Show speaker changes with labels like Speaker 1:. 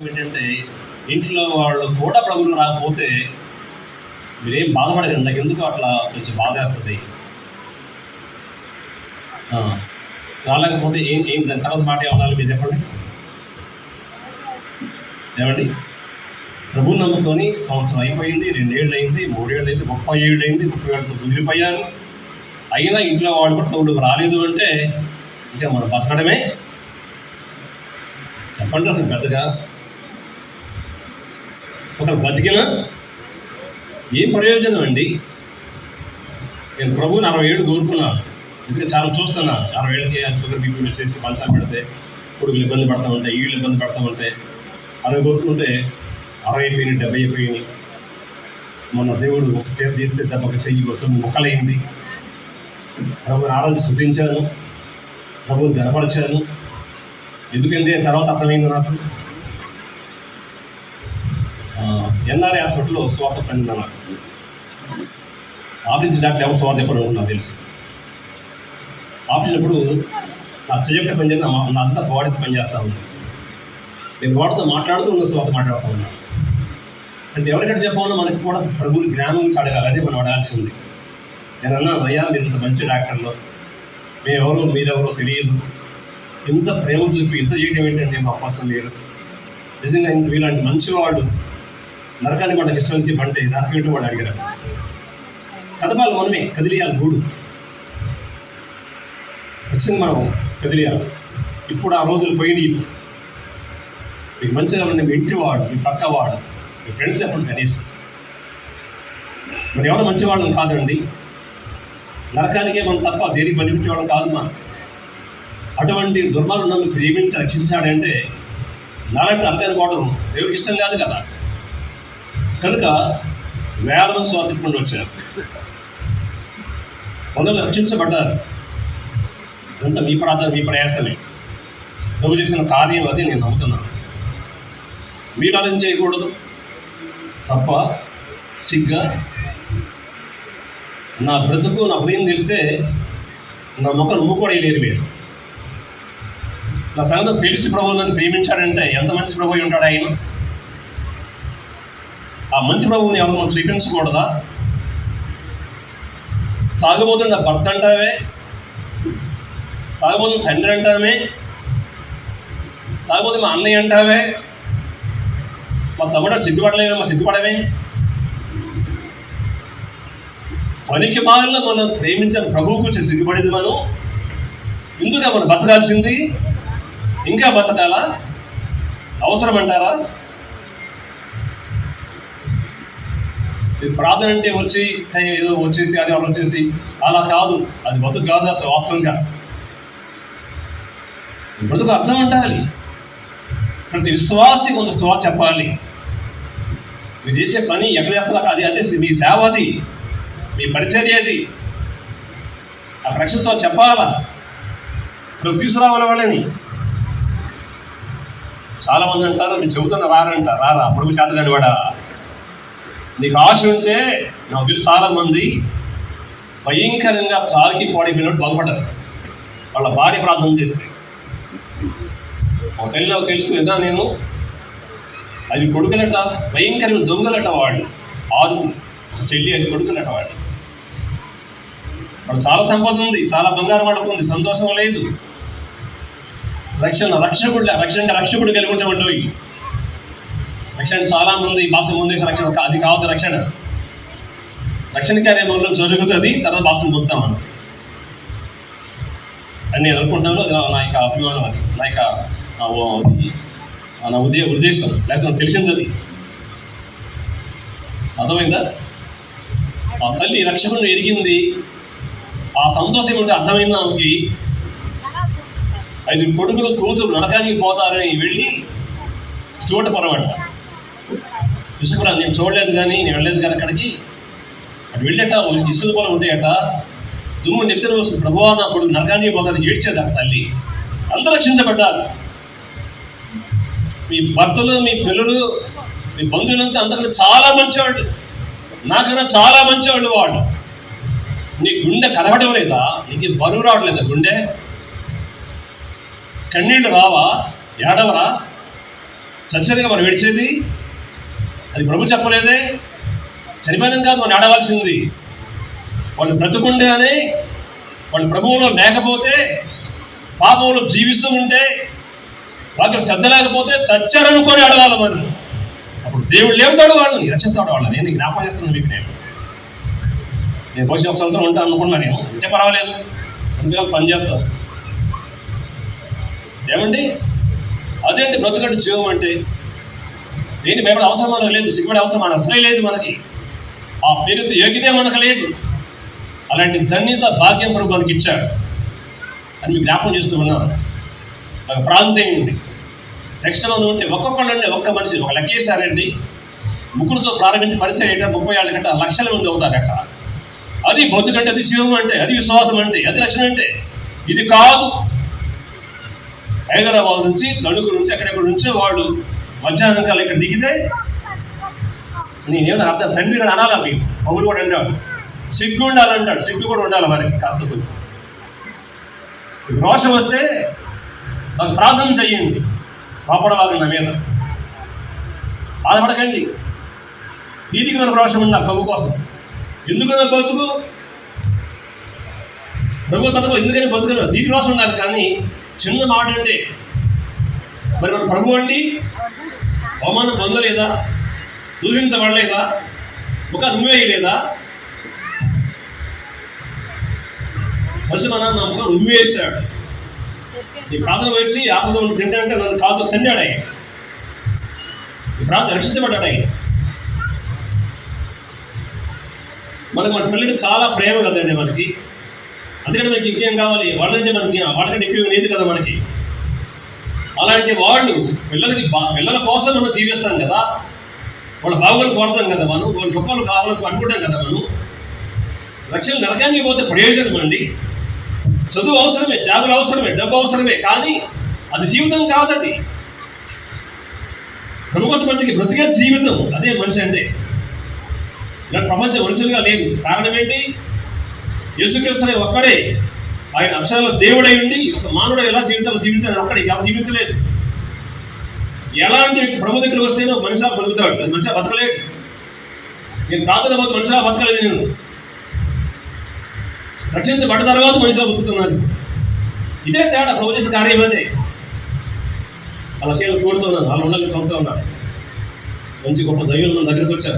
Speaker 1: ఏంటంటే ఇంట్లో వాళ్ళు కూడా ప్రభువులు రాకపోతే మీరేం బాధపడకండి. నాకు ఎందుకు అట్లా కొంచెం బాధ వేస్తుంది? రాలేకపోతే ఏం ఏం దాని తర్వాత మాట ఏమన్నా మీరు చెప్పండి? ఏమండి? ప్రభు నమ్ముకొని సంవత్సరం అయిపోయింది రెండేళ్ళు అయింది మూడేళ్ళు అయింది ముప్పై ఏళ్ళు అయింది ముప్పై ఏళ్ళతో కుదిరిపోయాను అయినా ఇంట్లో వాళ్ళు కూడా తోడు రాలేదు అంటే ఇంకా మనం బతకడమే? చెప్పండి అసలు పెద్దగా. ఒకరు బతికినా ఏం ప్రయోజనం అండి? నేను ప్రభువుని అరవై ఏళ్ళు కోరుకున్నాను ఎందుకంటే చాలా చూస్తున్నాను అరవై ఏళ్ళకి షుగర్ బీపీలు వచ్చేసి మంచాలు పెడితే కొడుకులు ఇబ్బంది పడతా ఉంటాయి ఈళ్ళు ఇబ్బంది పడతా ఉంటాయి. అరవై కోరుకుంటే అరవై అయిపోయినాయి డెబ్బై అయిపోయినాయి. మొన్న దేవుడు ఒక పేరు తీస్తే దెబ్బకి చెయ్యి కొత్త మొక్కలైంది. ప్రభుని ఆరోగ్య శృతించాను ప్రభుని గనపరిచాను ఎందుకంటే తర్వాత అర్థమైంది నాకు. ఎన్ఆర్ఐ హాస్పిటల్లో స్వార్థ పని నాకు ఆఫీస్ డాక్టర్ ఎవరు స్వార్థ ఎప్పుడు నాకు తెలుసు. ఆఫీస్ నా చెయ్యక పని చేస్తే నా- అంతా బాడీతో పని చేస్తా ఉంది నేను వాడితో మాట్లాడుతూ ఉన్న స్వార్థ మాట్లాడుతూ ఉన్నాను అంటే ఎవరికంటే చెప్పాలన్నా మనకి కూడా ప్రభువుని జ్ఞానం నుంచి అడగాలి. అదే మనం అడగాల్సింది నేను అన్నాను అయ్యా మీరు ఇంత మంచి డాక్టర్లో. మేమెవరో మీరెవరో తెలియదు. ఇంత ప్రేమ చూపి ఇంత చేయడం ఏంటంటే మా కోసం మీరు. నిజంగా ఇంత మీలాంటి మంచివాడు నరకాన్ని మనకు ఇష్టం నుంచి పంటే నరకం ఏంటో వాడు అడిగారు. కదపాలి మనమే కదిలియాలి గూడు. ఖచ్చితంగా మనం కదిలియాలి. ఇప్పుడు ఆ రోజులు పోయి మీకు మంచిగా ఉన్న మీ ఇంటి వాడు మీ పక్క వాడు మీ ఫ్రెండ్స్ ఎప్పుడు కనీసం. మరి ఎవరు మంచివాళ్ళని కాదండి. నరకానికే మనం తప్ప దేనికి పనిపించేవాళ్ళం కాదు మా అటువంటి దుర్మార్గం నన్ను ప్రేమించి రక్షించాడంటే నాలంటే అర్థం పోవడం దేవుడికి ఇష్టం కాదు కదా. కనుక వేలను స్వాతికుండా వచ్చారు. కొందరు రక్షించబడ్డారు. అంతా మీ ప్రార్థన మీ ప్రయాసమే. నువ్వు చేసిన కార్యం అది నేను నమ్ముతున్నాను. మీరు అలా చేయకూడదు. తప్ప సిగ్గా నా బ్రతుకు నా భయం తెలిస్తే నా ముఖం నువ్వు కూడా వేయలేరు మీరు. నా సంగతి తెలిసి ప్రభు ప్రేమించారంటే ప్రేమించాడంటే ఎంత మంచి ప్రభు ఉంటాడు ఆయన? ఆ మంచి ప్రభువుని ఎవరు మనం స్వీకరించకూడదా తాగబోతున్న భర్త అంటావే? తాగబోతున్న తండ్రి అంటామే తాగబోతే మా అన్నయ్య అంటావే? మా తమ్ముడు సిగ్గుపడలేమే మా సిగ్గుపడమే పనికి మారిన మనం ప్రేమించిన ప్రభువు గురించి సిగ్గుపడేది మనం? ఇందుగా మనం బతకాల్సింది? ఇంకా బతకాలా? అవసరం అంటారా ప్రార్థన అంటే వచ్చి ఏదో వచ్చేసి అది అలా వచ్చేసి అలా కాదు. అది బతుకు కాదు అసలు వాస్తవంగా. బ్రతుకు అర్థం ఉండాలి ప్రతి విశ్వాసి కొంత స్వా చెప్పాలి. మీరు చేసే పని ఎక్కడ చేస్తారో అది అదే మీ సేవ అది. మీ పరిచర్య అది. ఆ రక్షణ చెప్పాలా? ఇప్పుడు తీసుకురావాలి వాళ్ళని. చాలా మంది అంటారు మీరు చెబుతున్న రారంట రారా పొడుగు చేత కాని వాడా. నీకు ఆశ ఉంటే నాకు తెలుసు చాలా మంది భయంకరంగా త్రాగి పాడిపోయినట్టు బాగుపడ్డారు వాళ్ళ భార్య ప్రార్థన చేస్తే. ఒక నాకు తెలుసు కదా నేను? అది కొడుకులట భయంకరమైన దొంగలట వాళ్ళు. ఆరు చెల్లి అది కొడుకులట వాళ్ళు. వాళ్ళు చాలా సంపద ఉంది చాలా బంగారం పడుతుంది సంతోషం లేదు. రక్షణ రక్షకుడు రక్షణ రక్షకుడు కలిగి ఉంటామండి రక్షణ చాలా మంది భాష ముందే రక్షణ అది కావద్దు రక్షణ. రక్షణ కార్యక్రమంలో జరుగుతుంది తర్వాత భాషను పొందుతాం మనం అని నేను అనుకుంటాను అది నా- యొక్క అభిమానం అది నా యొక్క నా ఉదయ ఉద్దేశం. లేకపోతే నాకు తెలిసింది అది. అర్థమైందా? ఆ తల్లి రక్షకుడిని ఎరిగింది. ఆ సంతోషం ఉంటే అర్థమైంది ఆమెకి ఐదు కొడుకులు కూతురు నడకానికి పోతారని వెళ్ళి చోట పొరబడ్డ విసుకురా నేను చూడలేదు కానీ నేను వెళ్ళలేదు కానీ అక్కడికి. అటు వెళ్ళట ఇసులు పొలం ఉంటాయట దుమ్ము నెత్తిన వస్తుంది ప్రభువా నా కొడుకు నరకానికి పోతాను ఏడ్చేది అక్కడ తల్లి. అందరూ రక్షించబడ్డారు. మీ భర్తలు మీ పిల్లలు మీ బంధువులంతా అందరికీ చాలా మంచివాడు నాకన్నా చాలా మంచివాడు వాడు నీ గుండె కలవడం లేదా? నీకు బరువు రావట్లేదా గుండె? కన్నీళ్ళు రావా? ఏడవరా? చచ్చరిగా మనం విడిచేది అది ప్రభు చెప్పలేదే. చనిపోయిన కాదు మనం ఆడవలసింది. వాళ్ళు బ్రతుకుండే అని వాళ్ళు ప్రభువులో లేకపోతే పాపంలో జీవిస్తూ ఉంటే వాళ్ళకి శ్రద్ధ లేకపోతే చచ్చారనుకొని అడగాలి మనం అప్పుడు దేవుడు లేవుతాడు వాళ్ళని రక్షిస్తాడు వాళ్ళని. నేను జ్ఞాపకం చేస్తున్నాను మీకు నేను. నేను బహుశా ఒక సంవత్సరం ఉంటాను అనుకున్నా నేను. అంటే పర్వాలేదు. అందుకని పని చేస్తాను ఏమండి? అదేంటి బ్రతుకట్టు జీవం అంటే? దేని భయపడే అవసరం మనకు లేదు సిగ్గుపడే అవసరం మన అసలే లేదు మనకి. ఆ పేరుతో యోగ్యతే మనకు లేదు. అలాంటి ధన్యత భాగ్యం ప్రభు మనకి ఇచ్చాడు. అని మీకు జ్ఞాపకం చేస్తూ ఉన్నాను ఒక ప్రాంతం ఉంది నెక్స్ట్ మనం ఉంటే ఒక్కొక్కళ్ళండి ఒక్క మనిషి ఒక లెక్కేశారండి ముగ్గురుతో ప్రారంభించి పరిచయం ఏంటంటే ముప్పై ఏళ్ళ కంటే లక్షల మంది అవుతారట. అది బతుకంటే అది జీవం అంటే అది విశ్వాసం అంటే అది రక్షణ అంటే ఇది కాదు. హైదరాబాద్ నుంచి తణుకు నుంచి అక్కడెక్కడ నుంచి వాళ్ళు మధ్యాహ్నం కాలం ఇక్కడ దిగితే నేనేమన్నా అర్థం? తండ్రి కూడా అనాలా మీకు? పౌరులు కూడా అంటాడు. సిగ్గు ఉండాలంటాడు సిగ్గు కూడా ఉండాలి మనకి కాస్త కొంచెం. రోషం వస్తే మాకు ప్రార్థన చెయ్యండి కాపాడవాలి నా మీద. బాధపడకండి. దీనికి మన రోషం ఉండాలి ప్రభు కోసం. ఎందుకన్నా బతుకు? ప్రభు బతుకు ఎందుకని బతుకను? దీనికి రోషం ఉండాలి కానీ చిన్న మాట అంటే మరి మన ప్రభు అండి? అవమానం పొందలేదా? దూషించబడలేదా? ఒక నువ్వేయలేదా ఫస్ట్ మన నా ముఖం నువ్వేసాడు ఈ ప్రార్థన వచ్చి ఆపద తింటాడంటే నన్ను కాదు తిన్నాడు. ఆయన ఈ ప్రార్థన రక్షించబడ్డాడు. ఆయన మనకు మన పిల్లలకి చాలా ప్రేమ కదండి మనకి. అందుకని మనకి ఇంకేం కావాలి? వాళ్ళంటే మనకి వాళ్ళకంటే ఎక్కువ లేదు కదా మనకి. అలాంటి వాళ్ళు పిల్లలకి బా- పిల్లల కోసం మనం జీవిస్తాం కదా. వాళ్ళ బాగులు కోరతాం కదా మనం వాళ్ళ గొప్పలు కావాలని అనుకుంటాం కదా మనం. లక్ష్యం నరకానికి పోతే ప్రయోజనం అండి. చదువు అవసరమే జాబులు అవసరమే డబ్బు అవసరమే కానీ అది జీవితం కాదది. అది బ్రతికే జీవితం అదే మనిషి అంటే. ఇలా ప్రపంచ మనుషులుగా లేదు కారణం ఏంటి? యేసుక్రీస్తు ఒక్కడే ఆయన అక్షరాల దేవుడై ఉండి ఒక మానవుడు ఎలా జీవించాలో జీవించాలని అక్కడ ఎవరు జీవించలేదు. ఎలాంటి ప్రభు దగ్గర వస్తేనే మనిషి మనిషిలా బతుకుతాడు. అది మనిషిలా బతకలేడు. నేను ప్రార్థన పోతే మనిషిలా బతకలేదు నేను. రక్షించబడ్డ తర్వాత మనిషిలా బతుకుతున్నాను. ఇదే తేడా ప్రభు చేసే కార్యం అదే. అలా చేయాలని కోరుతున్నాను వాళ్ళు ఉండాలని కోరుతూ ఉన్నాను. మంచి గొప్ప దైవం మన దగ్గరికి వచ్చారు.